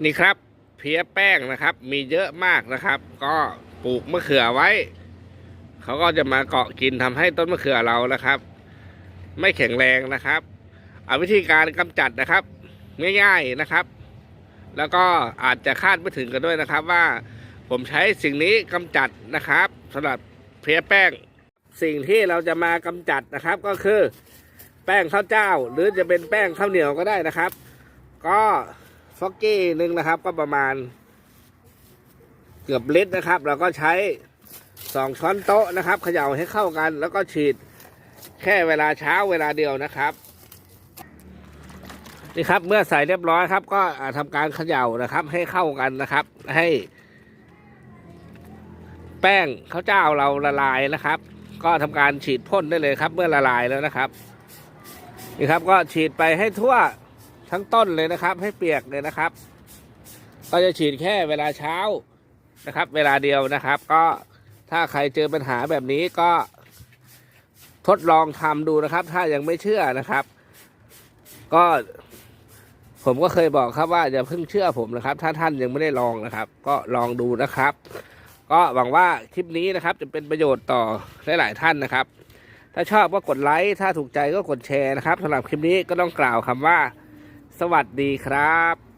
นี่ครับ เพี้ยแป้งนะครับ มีเยอะมากนะครับ ก็ปลูกมะเขือไว้ เขาก็จะมาเกาะกินทำให้ต้นมะเขือเรานะครับ ไม่แข็งแรงนะครับ เอาวิธีการกำจัดนะครับง่ายๆนะครับ แล้วก็อาจจะคาดไม่ถึงกันด้วยนะครับว่าผมใช้สิ่งนี้กำจัดนะครับสำหรับเพียแป้ง สิ่งที่เราจะมากำจัดนะครับก็คือ แป้งข้าวเจ้า หรือจะเป็นแป้งข้าวเหนียวก็ได้นะครับ ก็ ฟอกกี้หนึ่งนะครับ ก็ประมาณ เกือบลิตรนะครับ เราก็ใช้สองช้อนโต๊ะนะครับเขย่าให้เข้ากัน แล้วก็ฉีดแค่เวลาเช้าเวลาเดียวนะครับนี่ครับเมื่อใส่เรียบร้อยครับ ก็อ่าทำการเขย่านะครับ ให้เข้ากันนะครับ ให้ แป้งข้าวเจ้าเราละลายนะครับ ก็ทำการฉีดพ่นได้เลยครับ เมื่อละลายแล้วนะครับนี่ครับ ก็ฉีดไปให้ทั่ว ทั้งต้นเลยนะครับ ให้เปียกเลยนะครับ ก็จะฉีดแค่เวลาเช้านะครับ เวลาเดียวนะครับ ก็ถ้าใครเจอปัญหาแบบนี้ก็ทดลองทำดูนะครับ ถ้ายังไม่เชื่อนะครับ ก็ผมก็เคยบอกครับว่าอย่าเพิ่งเชื่อผมนะครับ ถ้าท่านยังไม่ได้ลองนะครับ ก็ลองดูนะครับ ก็หวังว่าคลิปนี้นะครับ จะเป็นประโยชน์ต่อหลายๆท่านนะครับ ถ้าชอบก็กดไลค์ถ้าถูกใจก็กดแชร์นะครับสำหรับคลิปนี้ก็ต้องกล่าวคำว่า วัสดีครับ